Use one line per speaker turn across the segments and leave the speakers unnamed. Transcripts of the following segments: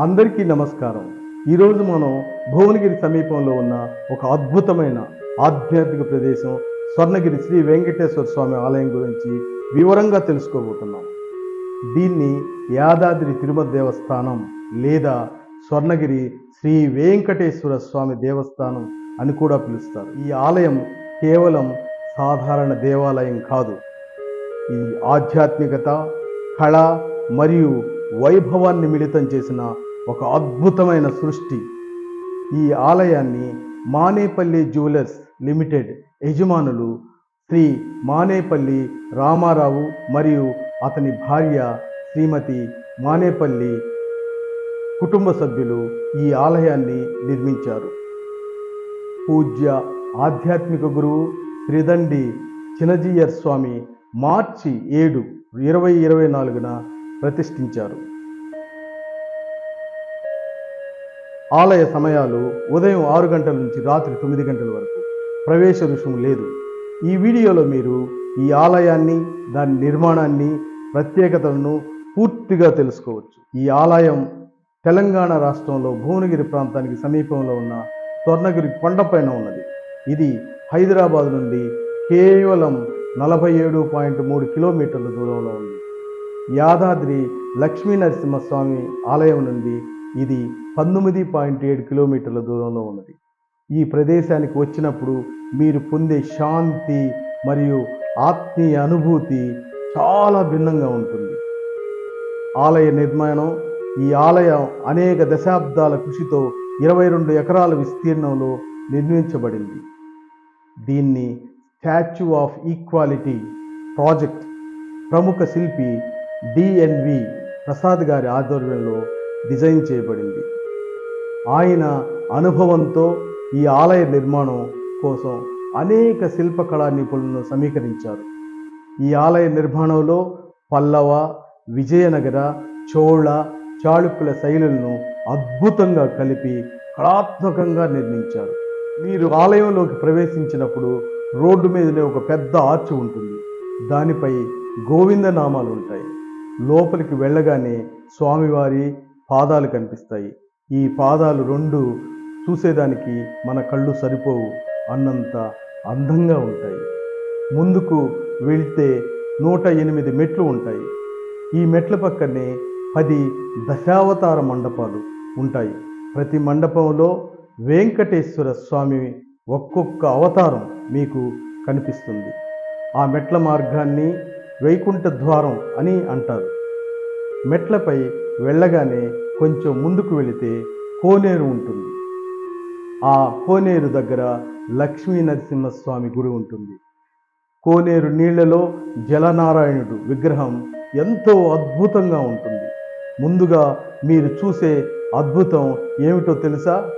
అందరికీ నమస్కారం. ఈరోజు మనం భువనగిరి సమీపంలో ఉన్న ఒక అద్భుతమైన ఆధ్యాత్మిక ప్రదేశం స్వర్ణగిరి శ్రీ వెంకటేశ్వర స్వామి ఆలయం గురించి వివరంగా తెలుసుకోబోతున్నాం. దీన్ని యాదాద్రి తిరుమల దేవస్థానం లేదా స్వర్ణగిరి శ్రీ వెంకటేశ్వర స్వామి దేవస్థానం అని కూడా పిలుస్తారు. ఈ ఆలయం కేవలం సాధారణ దేవాలయం కాదు. ఈ ఆధ్యాత్మికత కళ మరియు వైభవాన్ని మిళితం చేసిన ఒక అద్భుతమైన సృష్టి. ఈ ఆలయాన్ని మానేపల్లి జ్యువెలర్స్ లిమిటెడ్ యజమానులు శ్రీ మానేపల్లి రామారావు మరియు అతని భార్య శ్రీమతి మానేపల్లి కుటుంబ సభ్యులు ఈ ఆలయాన్ని నిర్మించారు. పూజ్య ఆధ్యాత్మిక గురువు త్రిదండి చినజీయర్ స్వామి మార్చి ఏడు ఇరవై ఇరవై నాలుగున ప్రతిష్ఠించారు. ఆలయ సమయాలు ఉదయం ఆరు గంటల నుంచి రాత్రి తొమ్మిది గంటల వరకు ప్రవేశ రుసుము లేదు. ఈ వీడియోలో మీరు ఈ ఆలయాన్ని దాని నిర్మాణాన్ని ప్రత్యేకతలను పూర్తిగా తెలుసుకోవచ్చు. ఈ ఆలయం తెలంగాణ రాష్ట్రంలో భువనగిరి ప్రాంతానికి సమీపంలో ఉన్న స్వర్ణగిరి కొండపైన ఉన్నది. ఇది హైదరాబాద్ నుండి కేవలం నలభై ఏడు పాయింట్ మూడు కిలోమీటర్ల దూరంలో ఉంది. యాదాద్రి లక్ష్మీ నరసింహస్వామి ఆలయం నుండి ఇది పంతొమ్మిది పాయింట్ ఏడు కిలోమీటర్ల దూరంలో ఉన్నది. ఈ ప్రదేశానికి వచ్చినప్పుడు మీరు పొందే శాంతి మరియు ఆత్మీయ అనుభూతి చాలా భిన్నంగా ఉంటుంది. ఆలయ నిర్మాణం ఈ ఆలయం అనేక దశాబ్దాల కృషితో ఇరవై రెండు ఎకరాల విస్తీర్ణంలో నిర్మించబడింది. దీన్ని స్టాచ్యూ ఆఫ్ ఈక్వాలిటీ ప్రాజెక్ట్ ప్రముఖ శిల్పి డిఎన్వి ప్రసాద్ గారి ఆధ్వర్యంలో డిజైన్ చేయబడింది. ఆయన అనుభవంతో ఈ ఆలయ నిర్మాణం కోసం అనేక శిల్పకళా నిపుణులను సమీకరించారు. ఈ ఆలయ నిర్మాణంలో పల్లవ విజయనగర చోళ చాళుక్యుల శైలులను అద్భుతంగా కలిపి కళాత్మకంగా నిర్మించారు. మీరు ఆలయంలోకి ప్రవేశించినప్పుడు రోడ్డు మీదనే ఒక పెద్ద ఆర్చ్ ఉంటుంది. దానిపై గోవింద నామాలు ఉంటాయి. లోపలికి వెళ్ళగానే స్వామివారి పాదాలు కనిపిస్తాయి. ఈ పాదాలు రెండు చూసేదానికి మన కళ్ళు సరిపోవు. అన్నంత అందంగా ఉంటాయి. ముందుకు వెళ్తే నూట ఎనిమిది మెట్లు ఉంటాయి. ఈ మెట్ల పక్కనే పది దశావతార మండపాలు ఉంటాయి. ప్రతి మండపంలో వెంకటేశ్వర స్వామి ఒక్కొక్క అవతారం మీకు కనిపిస్తుంది. ఆ మెట్ల మార్గాన్ని వైకుంఠ ద్వారం అని అంటారు. మెట్లపై వెళ్ళగానే కొంచెం ముందుకు వెళితే కోనేరు ఉంటుంది. ఆ కోనేరు దగ్గర లక్ష్మీ నరసింహస్వామి గుడి ఉంటుంది. కోనేరు నీళ్ళలో జలనారాయణుడు విగ్రహం ఎంతో అద్భుతంగా ఉంటుంది. ముందుగా మీరు చూసే అద్భుతం ఏమిటో తెలుసా?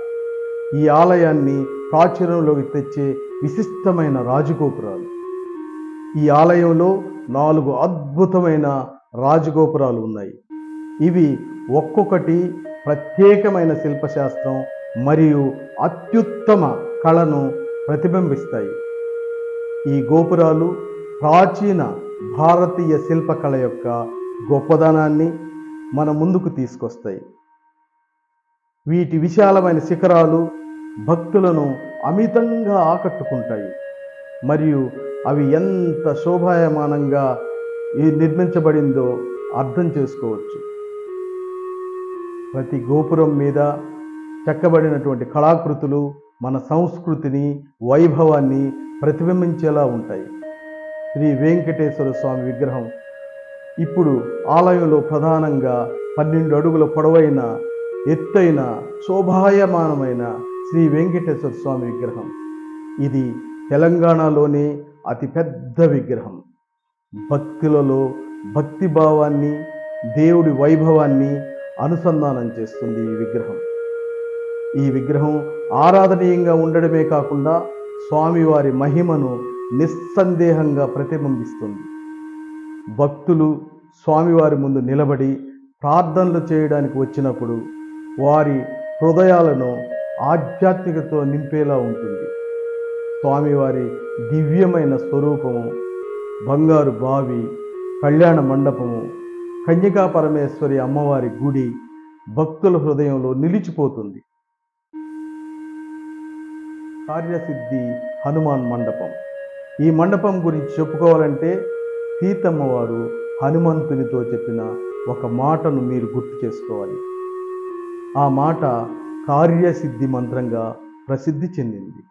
ఈ ఆలయాన్ని ప్రాచుర్యంలోకి తెచ్చే విశిష్టమైన రాజగోపురాలు. ఈ ఆలయంలో నాలుగు అద్భుతమైన రాజగోపురాలు ఉన్నాయి. ఇవి ఒక్కొక్కటి ప్రత్యేకమైన శిల్పశాస్త్రం మరియు అత్యుత్తమ కళను ప్రతిబింబిస్తాయి. ఈ గోపురాలు ప్రాచీన భారతీయ శిల్పకళ యొక్క గొప్పదనాన్ని మన ముందుకు తీసుకొస్తాయి. వీటి విశాలమైన శిఖరాలు భక్తులను అమితంగా ఆకట్టుకుంటాయి. మరియు అవి ఎంత శోభాయమానంగా ఈ నిర్మించబడిందో అర్థం చేసుకోవచ్చు. ప్రతి గోపురం మీద చెక్కబడినటువంటి కళాకృతులు మన సంస్కృతిని వైభవాన్ని ప్రతిబింబించేలా ఉంటాయి. శ్రీ వెంకటేశ్వర స్వామి విగ్రహం ఇప్పుడు ఆలయంలో ప్రధానంగా పన్నెండు అడుగుల పొడవైన ఎత్తైన శోభాయమానమైన శ్రీ వెంకటేశ్వర స్వామి విగ్రహం. ఇది తెలంగాణలోనే అతిపెద్ద విగ్రహం. భక్తులలో భక్తి భావాన్ని దేవుడి వైభవాన్ని అనుసంధానం చేస్తుంది ఈ విగ్రహం. ఈ విగ్రహం ఆరాధనీయంగా ఉండడమే కాకుండా స్వామివారి మహిమను నిస్సందేహంగా ప్రతిబింబిస్తుంది. భక్తులు స్వామివారి ముందు నిలబడి ప్రార్థనలు చేయడానికి వచ్చినప్పుడు వారి హృదయాలను ఆధ్యాత్మికతో నింపేలా ఉంటుంది. స్వామివారి దివ్యమైన స్వరూపము బంగారు బావి కళ్యాణ మండపము కన్యకా పరమేశ్వరి అమ్మవారి గుడి భక్తుల హృదయంలో నిలిచిపోతుంది. కార్యసిద్ధి హనుమాన్ మండపం. ఈ మండపం గురించి చెప్పుకోవాలంటే సీతమ్మవారు హనుమంతునితో చెప్పిన ఒక మాటను మీరు గుర్తు చేసుకోవాలి. ఆ మాట కార్యసిద్ధి మంత్రంగా ప్రసిద్ధి చెందింది.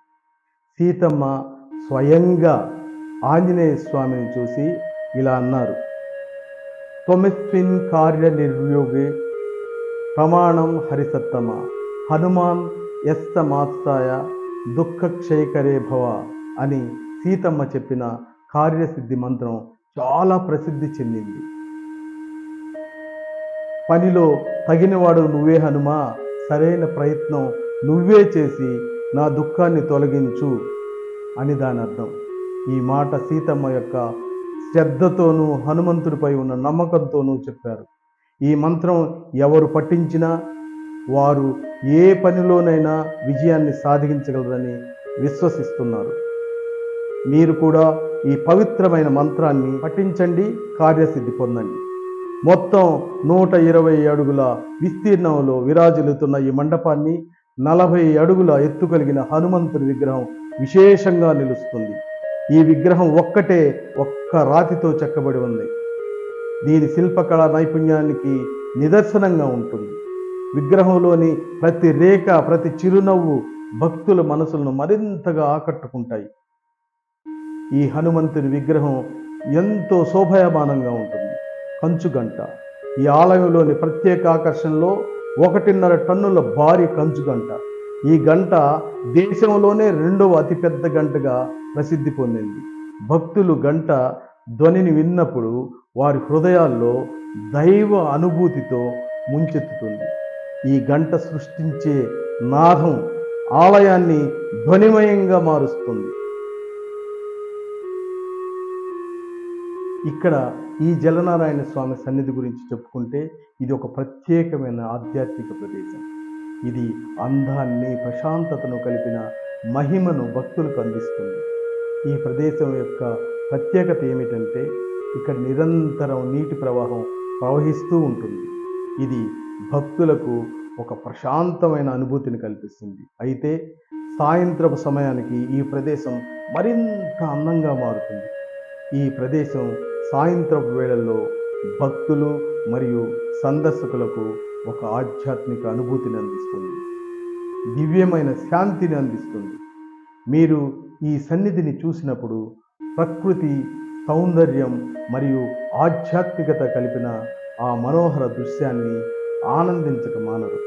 సీతమ్మ స్వయంగా ఆంజనేయ స్వామిని చూసి ఇలా అన్నారు. త్వమిస్మిన్ కార్య నిర్యోగి ప్రమాణం హరిసత్తమ. హనుమాన్ ఎస్తమాత్సాయ దుఃఖక్షయకరే భవ అని సీతమ్మ చెప్పిన కార్యసిద్ధి మంత్రం చాలా ప్రసిద్ధి చెందింది. పనిలో తగినవాడు నువ్వే హనుమా సరైన ప్రయత్నం నువ్వే చేసి నా దుఃఖాన్ని తొలగించు అని దాని అర్థం ఈ మాట సీతమ్మ యొక్క శ్రద్ధతోనూ హనుమంతుడిపై ఉన్న నమ్మకంతోనూ చెప్పారు. ఈ మంత్రం ఎవరు పఠించినా వారు ఏ పనిలోనైనా విజయాన్ని సాధించగలరని విశ్వసిస్తున్నారు. మీరు కూడా ఈ పవిత్రమైన మంత్రాన్ని పఠించండి కార్యసిద్ధి పొందండి. మొత్తం నూట ఇరవై అడుగుల విస్తీర్ణంలో విరాజిల్లుతున్న ఈ మండపాన్ని నలభై అడుగుల ఎత్తు కలిగిన హనుమంతుడి విగ్రహం విశేషంగా నిలుస్తుంది. ఈ విగ్రహం ఒక్కటే ఒక్క రాతితో చెక్కబడి ఉంది. దీని శిల్పకళా నైపుణ్యానికి నిదర్శనంగా ఉంటుంది. విగ్రహంలోని ప్రతి రేఖ ప్రతి చిరునవ్వు భక్తుల మనసులను మరింతగా ఆకట్టుకుంటాయి. ఈ హనుమంతుని విగ్రహం ఎంతో శోభాయమానంగా ఉంటుంది. కంచుగంట. ఈ ఆలయంలోని ప్రత్యేక ఆకర్షణలో ఒకటిన్నర టన్నుల భారీ కంచుగంట. ఈ గంట దేశంలోనే రెండవ అతిపెద్ద గంటగా ప్రసిద్ధి పొందింది. భక్తులు గంట ధ్వనిని విన్నప్పుడు వారి హృదయాల్లో దైవ అనుభూతితో ముంచెత్తుతుంది. ఈ గంట సృష్టించే నాదం ఆలయాన్ని ధ్వనిమయంగా మారుస్తుంది. ఇక్కడ ఈ జలనారాయణ స్వామి సన్నిధి గురించి చెప్పుకుంటే ఇది ఒక ప్రత్యేకమైన ఆధ్యాత్మిక ప్రదేశం. ఇది అందాన్ని ప్రశాంతతను కలిపిన మహిమను భక్తులకు అందిస్తుంది. ఈ ప్రదేశం యొక్క ప్రత్యేకత ఏమిటంటే ఇక్కడ నిరంతరం నీటి ప్రవాహం ప్రవహిస్తూ ఉంటుంది. ఇది భక్తులకు ఒక ప్రశాంతమైన అనుభూతిని కల్పిస్తుంది. అయితే సాయంత్రపు సమయానికి ఈ ప్రదేశం మరింత అందంగా మారుతుంది. ఈ ప్రదేశం సాయంత్రపు వేళల్లో భక్తులు మరియు సందర్శకులకు ఒక ఆధ్యాత్మిక అనుభూతిని అందిస్తుంది. దివ్యమైన శాంతిని అందిస్తుంది. మీరు ఈ సన్నిధిని చూసినప్పుడు ప్రకృతి సౌందర్యం మరియు ఆధ్యాత్మికత కలిపిన ఆ మనోహర దృశ్యాన్ని ఆనందించక మానరు.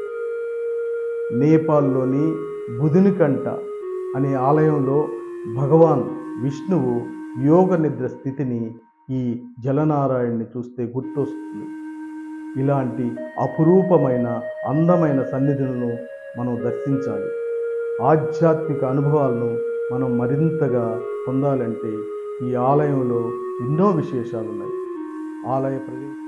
నేపాల్లోని బుధునికంట అనే ఆలయంలో భగవాన్ విష్ణువు యోగ నిద్ర స్థితిని ఈ జలనారాయణ్ణి చూస్తే గుర్తొస్తుంది. ఇలాంటి అపురూపమైన అందమైన సన్నిధులను మనం దర్శించాలి. ఆధ్యాత్మిక అనుభవాలను మనం మరింతగా పొందాలంటే ఈ ఆలయంలో ఎన్నో విశేషాలు ఉన్నాయి ఆలయ ప్రదేశం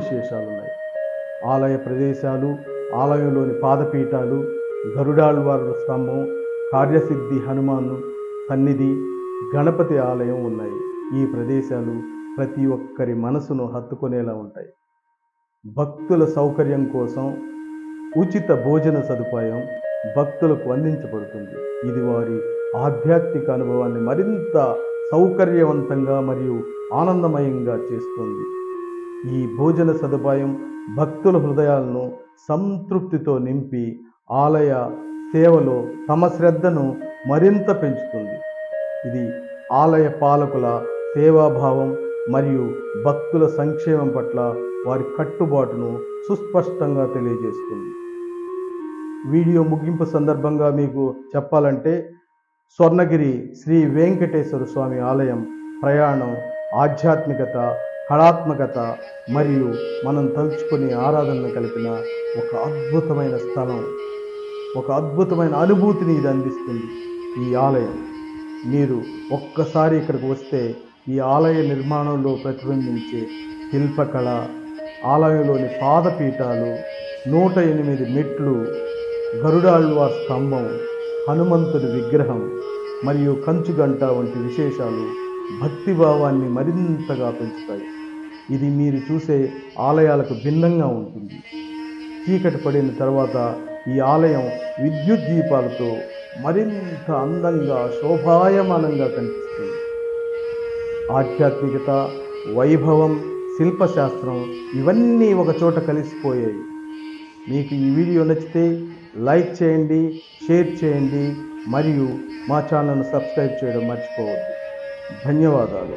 విశేషాలు ఉన్నాయి ఆలయ ప్రదేశాలు ఆలయంలోని పాదపీఠాలు గరుడాళ్వారుల స్తంభం కార్యసిద్ధి హనుమాను సన్నిధి గణపతి ఆలయం ఉన్నాయి. ఈ ప్రదేశాలు ప్రతి ఒక్కరి మనసును హత్తుకునేలా ఉంటాయి. భక్తుల సౌకర్యం కోసం ఉచిత భోజన సదుపాయం భక్తులకు అందించబడుతుంది. ఇది వారి ఆధ్యాత్మిక అనుభవాన్ని మరింత సౌకర్యవంతంగా మరియు ఆనందమయంగా చేస్తుంది. ఈ భోజన సదుపాయం భక్తుల హృదయాలను సంతృప్తితో నింపి ఆలయ సేవలో తమ శ్రద్ధను మరింత పెంచుతుంది. ఇది ఆలయ పాలకుల సేవాభావం మరియు భక్తుల సంక్షేమం పట్ల వారి కట్టుబాటును సుస్పష్టంగా తెలియజేస్తుంది. వీడియో ముగింపు సందర్భంగా మీకు చెప్పాలంటే స్వర్ణగిరి శ్రీ వెంకటేశ్వర స్వామి ఆలయం ప్రయాణం ఆధ్యాత్మికత కళాత్మకత మరియు మనం తలుచుకునే ఆరాధనను కలిపిన ఒక అద్భుతమైన స్థలం. ఒక అద్భుతమైన అనుభూతిని ఇది అందిస్తుంది. ఈ ఆలయం. మీరు ఒక్కసారి ఇక్కడికి వస్తే ఈ ఆలయ నిర్మాణంలో ప్రతిబింబించే శిల్పకళ ఆలయంలోని పాదపీఠాలు నూట ఎనిమిది మెట్లు గరుడాళ్వా స్తంభం హనుమంతుడి విగ్రహం మరియు కంచుగంట వంటి విశేషాలు భక్తిభావాన్ని మరింతగా పెంచుతాయి. ఇది మీరు చూసే ఆలయాలకు భిన్నంగా ఉంటుంది. చీకటి పడిన తర్వాత ఈ ఆలయం విద్యుత్ దీపాలతో మరింత అందంగా శోభాయమానంగా కనిపిస్తుంది. ఆధ్యాత్మికత వైభవం శిల్పశాస్త్రం ఇవన్నీ ఒక చోట కలిసిపోయాయి. మీకు ఈ వీడియో నచ్చితే లైక్ చేయండి షేర్ చేయండి మరియు మా ఛానల్ను సబ్స్క్రైబ్ చేయడం మర్చిపోవద్దు. ధన్యవాదాలు.